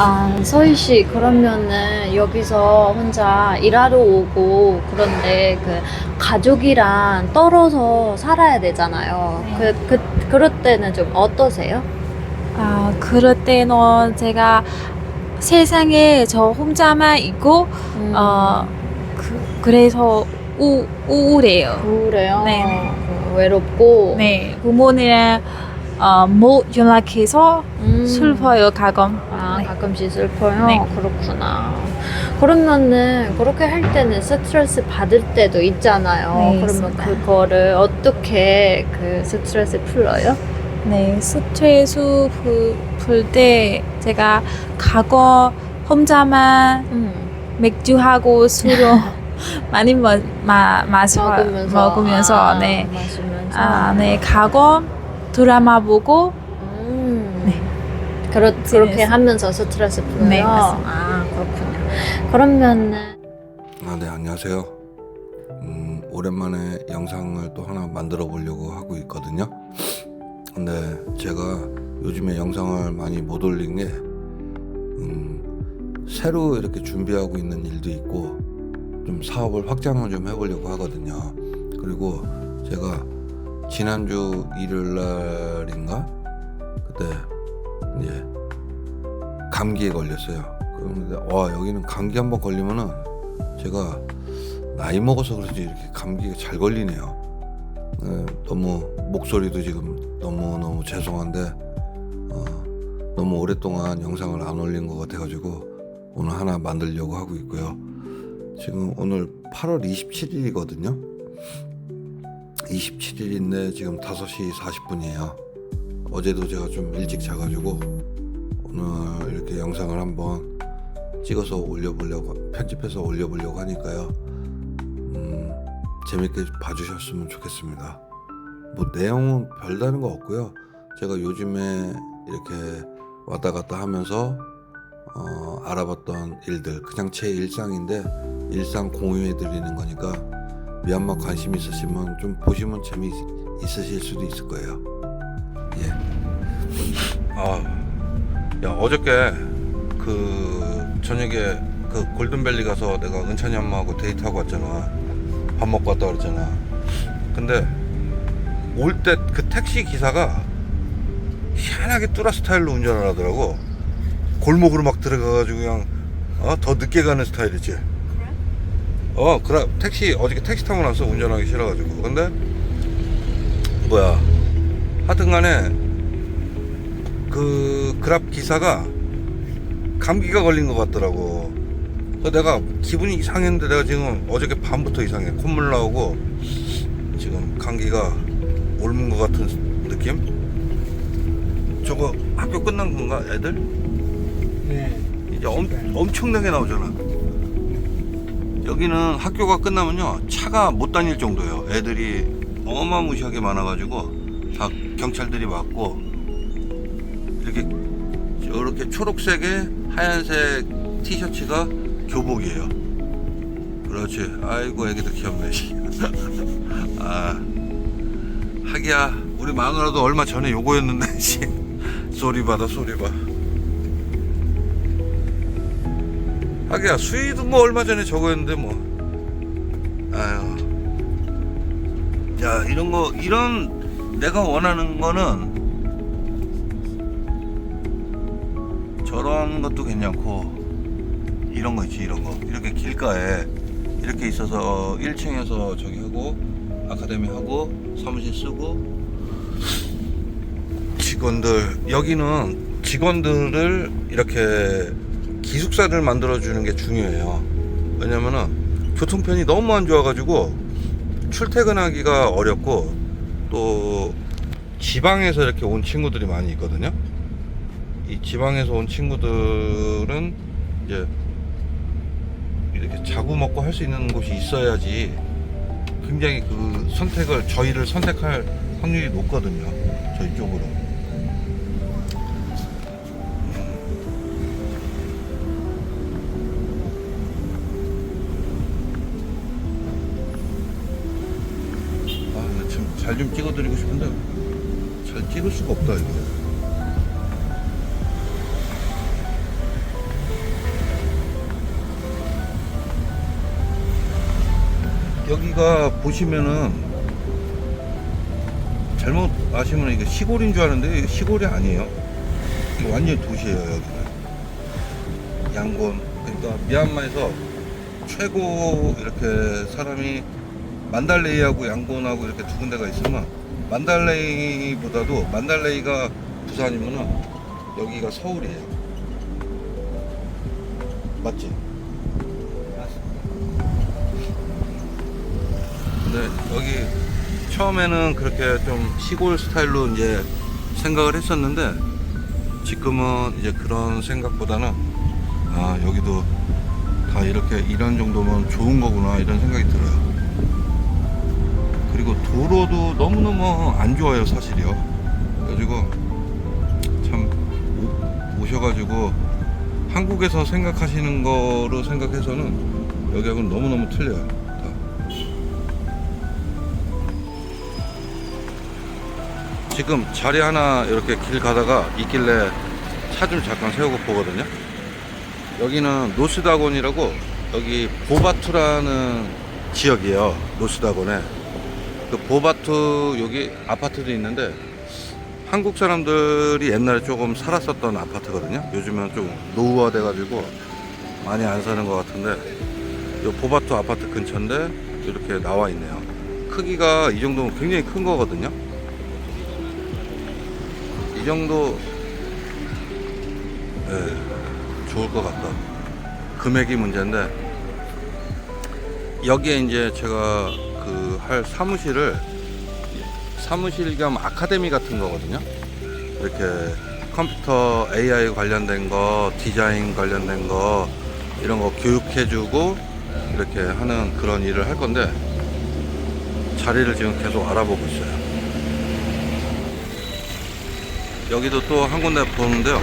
아, 서희 씨, 그러면은 여기서 혼자 일하러 오고 그런데 그 가족이랑 떨어져 살아야 되잖아요. 네. 그, 그, 그럴 때는 좀 어떠세요? 아, 그럴 때는 제가 세상에 저 혼자만 있고, 음, 어, 그, 그래서 우, 우울해요. 그래요? 네네. 그 외롭고. 네, 부모님이랑 어, 못 연락해서 음. 슬퍼요, 가끔. 아, 네. 가끔씩 슬퍼요? 네. 그렇구나. 그러면은 그렇게 할 때는 스트레스 받을 때도 있잖아요. 네, 그러면 있습니다. 그거를 어떻게 그 스트레스 풀어요? 네, 스트레스 풀 때 제가 가고 혼자만 음. 맥주하고 술을 많이 마, 마, 마셔, 먹으면서. 먹으면서 아, 네. 마시면서. 아, 네, 가고 드라마 보고. 그렇, 그렇게. 하면서 스트레스 풀어요? 네, 맞습니다. 아, 그렇군요. 그러면은, 아, 네, 안녕하세요. 음, 오랜만에 영상을 또 하나 만들어 보려고 하고 있거든요. 근데 제가 요즘에 영상을 많이 못 올린 게, 음, 새로 이렇게 준비하고 있는 일도 있고, 좀 사업을 확장을 좀 해보려고 하거든요. 그리고 제가 지난주 일요일 날인가? 그때 이제 감기에 걸렸어요. 그런데 와 여기는 감기 한번 걸리면은 제가 나이 먹어서 그런지 이렇게 감기가 잘 걸리네요. 네, 너무 목소리도 지금 너무 너무 죄송한데 어, 너무 오랫동안 영상을 안 올린 것 같아가지고 오늘 하나 만들려고 하고 있고요. 지금 오늘 8월 27일이거든요. 27일인데 지금 5시 40분이에요. 어제도 제가 좀 일찍 자가지고 오늘 이렇게 영상을 한번 찍어서 올려보려고 편집해서 올려보려고 하니까요. 음, 재밌게 봐주셨으면 좋겠습니다. 뭐 내용은 별다른 거 없고요. 제가 요즘에 이렇게 왔다 갔다 하면서 어, 알아봤던 일들 그냥 제 일상인데 일상 공유해 드리는 거니까 미얀마 관심 있으시면 좀 보시면 재미 있으실 수도 있을 거예요. 예. 아, 야 어저께 그 저녁에 그 골든밸리 가서 내가 은찬이 엄마하고 데이트하고 왔잖아. 밥 먹고 왔다 그랬잖아. 근데 올 때 그 택시 기사가 희한하게 뚜라 스타일로 운전을 하더라고. 골목으로 막 들어가가지고 그냥 어? 더 늦게 가는 스타일이지. 어, 그래 택시 어저께 택시 타고 나서 운전하기 싫어가지고. 근데 뭐야? 하여튼간에 그 그랍 기사가 감기가 걸린 것 같더라고. 그래서 내가 기분이 이상했는데 내가 지금 어저께 밤부터 이상해. 콧물 나오고 지금 감기가 옮은 것 같은 느낌? 저거 학교 끝난 건가 애들? 네. 이제 엄, 엄청나게 나오잖아. 여기는 학교가 끝나면요 차가 못 다닐 정도예요. 애들이 어마무시하게 많아가지고 다 경찰들이 왔고 이렇게 이렇게 초록색에 하얀색 티셔츠가 교복이에요. 그렇지. 아이고 애기들 귀엽네. 씨. 아 하기야 우리 마누라도 얼마 전에 요거였는데 씨. 소리 받아 소리 봐. 하기야 수위도 뭐 얼마 전에 저거였는데 뭐 아유 야 이런 거 이런 내가 원하는 거는 저런 것도 괜찮고 이런 거 있지 이런 거 이렇게 길가에 이렇게 있어서 1층에서 저기 하고 아카데미 하고 사무실 쓰고 직원들 여기는 직원들을 이렇게 기숙사를 만들어 주는 게 중요해요. 왜냐면은 교통편이 너무 안 좋아 가지고 출퇴근하기가 어렵고 또 지방에서 이렇게 온 친구들이 많이 있거든요. 이 지방에서 온 친구들은 이제 이렇게 자고 먹고 할 수 있는 곳이 있어야지 굉장히 그 선택을 저희를 선택할 확률이 높거든요. 저희 쪽으로. 아, 참 잘 좀 찍어드리고 싶은데 잘 찍을 수가 없다 이거. 여기가 보시면은 잘못 아시면 이게 시골인 줄 아는데 이게 시골이 아니에요. 이거 완전히 도시예요 여기는. 양곤 그러니까 미얀마에서 최고 이렇게 사람이 만달레이하고 양곤하고 이렇게 두 군데가 있으면 만달레이보다도 만달레이가 부산이면은 여기가 서울이에요. 맞지? 근데 여기 처음에는 그렇게 좀 시골 스타일로 이제 생각을 했었는데 지금은 이제 그런 생각보다는 아 여기도 다 이렇게 이런 정도면 좋은 거구나 이런 생각이 들어요. 그리고 도로도 너무너무 안 좋아요 사실이요. 그래가지고 참 오, 오셔가지고 한국에서 생각하시는 거로 생각해서는 여기하고는 너무너무 틀려요. 지금 자리 하나 이렇게 길 가다가 있길래 차 좀 잠깐 세우고 보거든요. 여기는 노스다곤이라고 여기 보바투라는 지역이에요. 노스다곤에. 그 보바투 여기 아파트도 있는데 한국 사람들이 옛날에 조금 살았었던 아파트거든요. 요즘은 좀 노후화 돼 가지고 많이 안 사는 것 같은데 요 보바투 아파트 근처인데 이렇게 나와 있네요. 크기가 이 정도면 굉장히 큰 거거든요. 이 정도 예, 좋을 것 같다. 금액이 문제인데 여기에 이제 제가 그 할 사무실을 사무실 겸 아카데미 같은 거거든요. 이렇게 컴퓨터 AI 관련된 거, 디자인 관련된 거 이런 거 교육해주고 이렇게 하는 그런 일을 할 건데 자리를 지금 계속 알아보고 있어요. 여기도 또 한 군데 보는데요.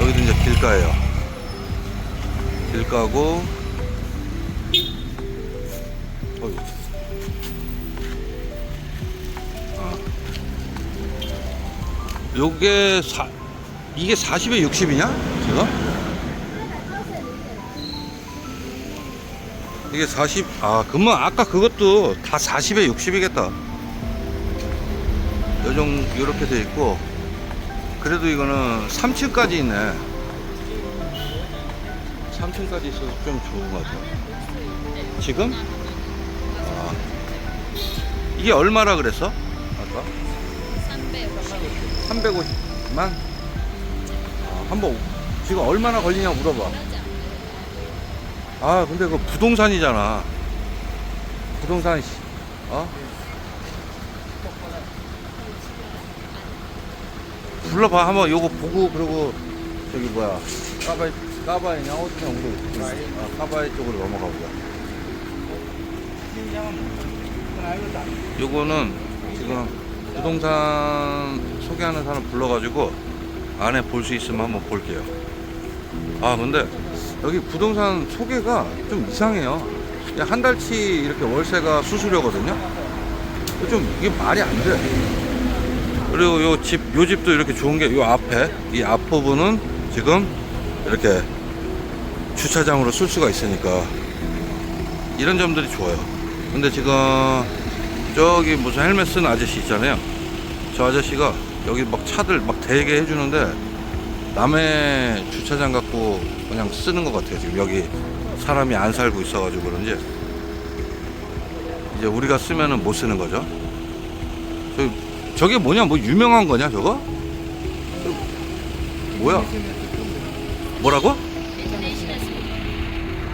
여기도 이제 길가예요. 길가고 어이. 아. 요게 사, 이게 40에 60이냐? 제가? 이게 40, 아, 그러면 아까 그것도 다 40에 60이겠다. 요정, 요렇게 돼 있고, 그래도 이거는 3층까지 있네. 3층까지 있어서 좀 좋은 것 같아요. 지금? 아, 이게 얼마라 그랬어? 아까? 350만? 아, 한번 지금 얼마나 걸리냐 물어봐. 아, 근데 그 부동산이잖아. 부동산, 씨. 어? 불러봐. 한번 요거 보고, 그리고 저기 뭐야. 까바이, 까바이냐? 어디냐? 우리 아, 까바이 쪽으로 넘어가 보자. 요거는 지금 부동산 소개하는 사람 불러가지고 안에 볼 수 있으면 한번 볼게요. 아 근데 여기 부동산 소개가 좀 이상해요. 한 달치 이렇게 월세가 수수료거든요. 좀 이게 말이 안 돼. 그리고 요 집, 요 집도 이렇게 좋은 게 요 앞에 이 앞부분은 지금 이렇게 주차장으로 쓸 수가 있으니까 이런 점들이 좋아요. 근데 지금 저기 무슨 헬멧 쓴 아저씨 있잖아요. 저 아저씨가 여기 막 차들 막 대게 해주는데 남의 주차장 갖고 그냥 쓰는 것 같아요. 지금 여기 사람이 안 살고 있어가지고 그런지 이제 우리가 쓰면은 못 쓰는 거죠. 저, 저게 뭐냐? 뭐 유명한 거냐 저거? 저, 뭐야? 뭐라고?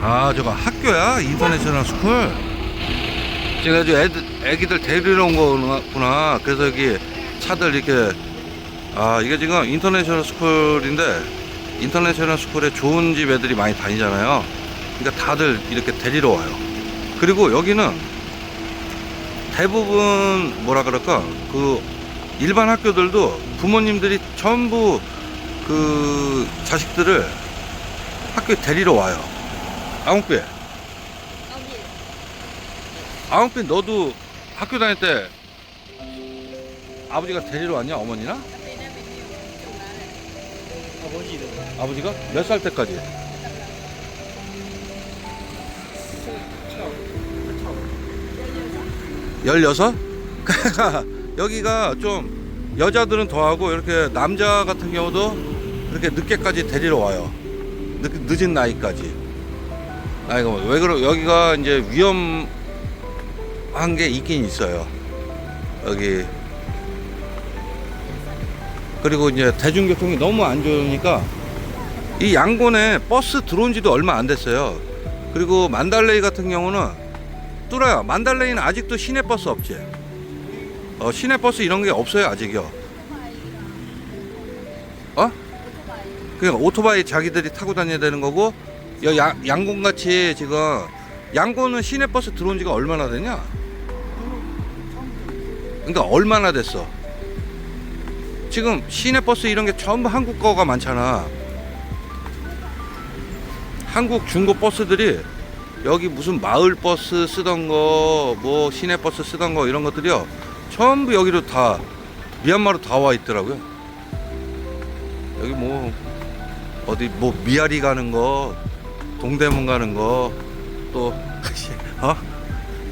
아 저거 학교야? 인터내셔널 스쿨? 제가 이제 애들, 애기들 데리러 온 거구나. 그래서 여기 차들 이렇게, 아, 이게 지금 인터내셔널 스쿨인데, 인터내셔널 스쿨에 좋은 집 애들이 많이 다니잖아요. 그러니까 다들 이렇게 데리러 와요. 그리고 여기는 대부분, 뭐라 그럴까, 그, 일반 학교들도 부모님들이 전부 그 자식들을 학교에 데리러 와요. 아웅삐. 아웅삐 너도 학교 다닐 때 아버지가 데리러 왔냐 어머니나? 아버지가 몇 살 때까지? 16? 그러니까 여기가 좀 여자들은 더하고 이렇게 남자 같은 경우도 이렇게 늦게까지 데리러 와요. 늦, 늦은 나이까지. 아 이거 왜 그러 여기가 이제 위험한 게 있긴 있어요. 여기 그리고 이제 대중교통이 너무 안 좋으니까 이 양곤에 버스 들어온 지도 얼마 안 됐어요. 그리고 만달레이 같은 경우는 뚫어요. 만달레이는 아직도 시내버스 없지. 어, 시내버스 이런 게 없어요, 아직요. 어? 그냥 오토바이 자기들이 타고 다녀야 되는 거고, 여 양, 양곤 같이 지금, 양곤은 시내버스 들어온 지가 얼마나 되냐? 그러니까 얼마나 됐어? 지금 시내버스 이런 게 전부 한국 거가 많잖아. 한국 중고 버스들이 여기 무슨 마을 버스 쓰던 거, 뭐 시내 버스 쓰던 거 이런 것들이요. 전부 여기로 다 미얀마로 다 와 있더라고요. 여기 뭐 어디 뭐 미아리 가는 거, 동대문 가는 거, 또 어?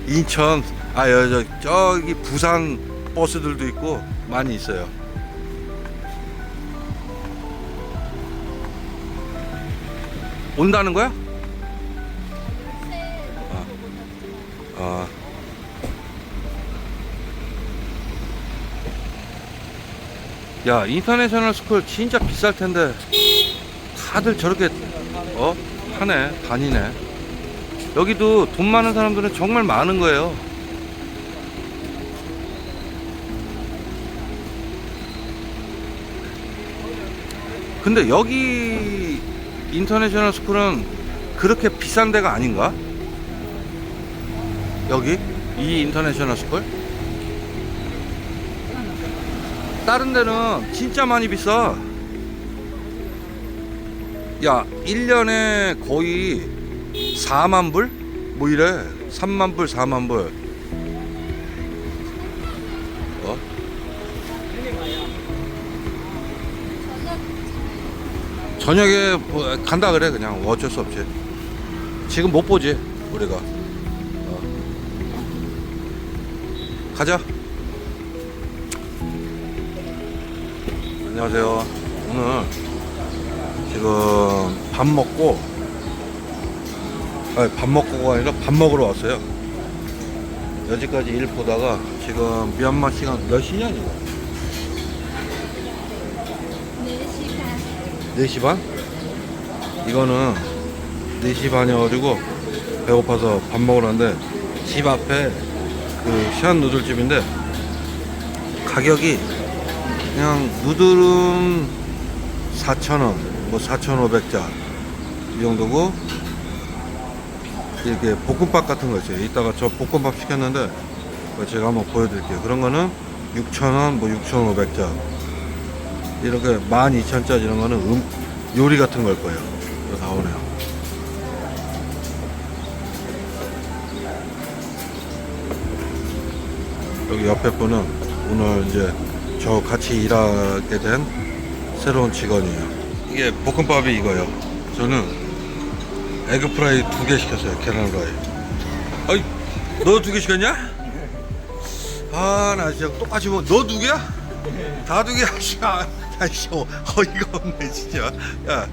인천, 아 여, 저, 저기 부산 버스들도 있고 많이 있어요. 온다는 거야? 아. 아. 야, 인터내셔널 스쿨 진짜 비쌀 텐데 다들 저렇게 어? 하네, 다니네. 여기도 돈 많은 사람들은 정말 많은 거예요. 근데 여기 인터내셔널 스쿨은 그렇게 비싼 데가 아닌가? 여기? 이 인터내셔널 스쿨? 다른 데는 진짜 많이 비싸. 야, 1년에 거의 4만 불? 뭐 이래. 3만 불, 4만 불. 어? 저녁에 뭐 간다 그래 그냥 어쩔 수 없지 지금 못 보지 우리가 가자. 안녕하세요. 오늘 지금 밥 먹고 아니 밥 먹고가 아니라 밥 먹으러 왔어요. 여기까지 일 보다가 지금 미얀마 시간 몇 시냐 지금? 4시 반? 이거는 4시 반이어가지고 배고파서 밥 먹으러 왔는데 집 앞에 그 시안 누들집인데 가격이 그냥 누들은 4,000원 뭐 4,500자 이 정도고 이렇게 볶음밥 같은 거 있어요 이따가 저 볶음밥 시켰는데 제가 한번 보여드릴게요 그런 거는 6,000원 뭐 6,500자 이렇게 12,000짜리 이런 거는 음, 요리 같은 걸 거예요. 이거 나오네요. 여기 옆에 분은 오늘 이제 저 같이 일하게 된 새로운 직원이에요. 이게 볶음밥이 이거요. 저는 에그 프라이 두 개 시켰어요. 계란 프라이. 아이, 너 두 개 시켰냐? 아, 나 진짜 똑같이 뭐, 너 두 개야? 다 두 개야, 씨. 아, 아이씨, 어, 어이가 없네, 진짜. 야,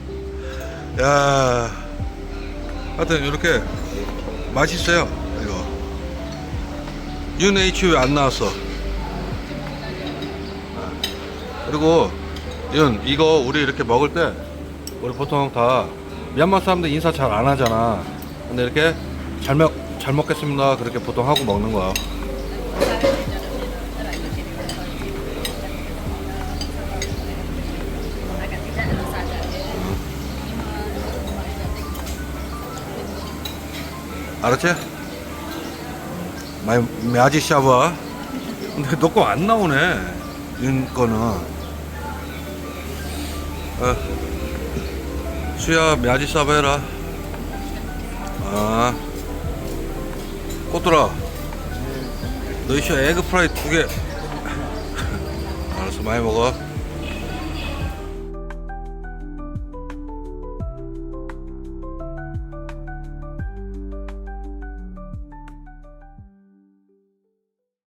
야. 하여튼, 이렇게 맛있어요. UNH 왜 안 나왔어? 그리고, 윤, 이거 우리 이렇게 먹을 때, 우리 보통 다 미얀마 사람들 인사 잘 안 하잖아. 근데 이렇게 잘 먹, 잘 먹겠습니다. 그렇게 보통 하고 먹는 거야. 알았지? 마이 마지 샤바 근데 너 거 안 나오네. 이거는. 아, 어. 수야 마지 샤바 해라. 아. 꽃들아 너 이쇼 에그프라이 두개. 알았어 많이 먹어.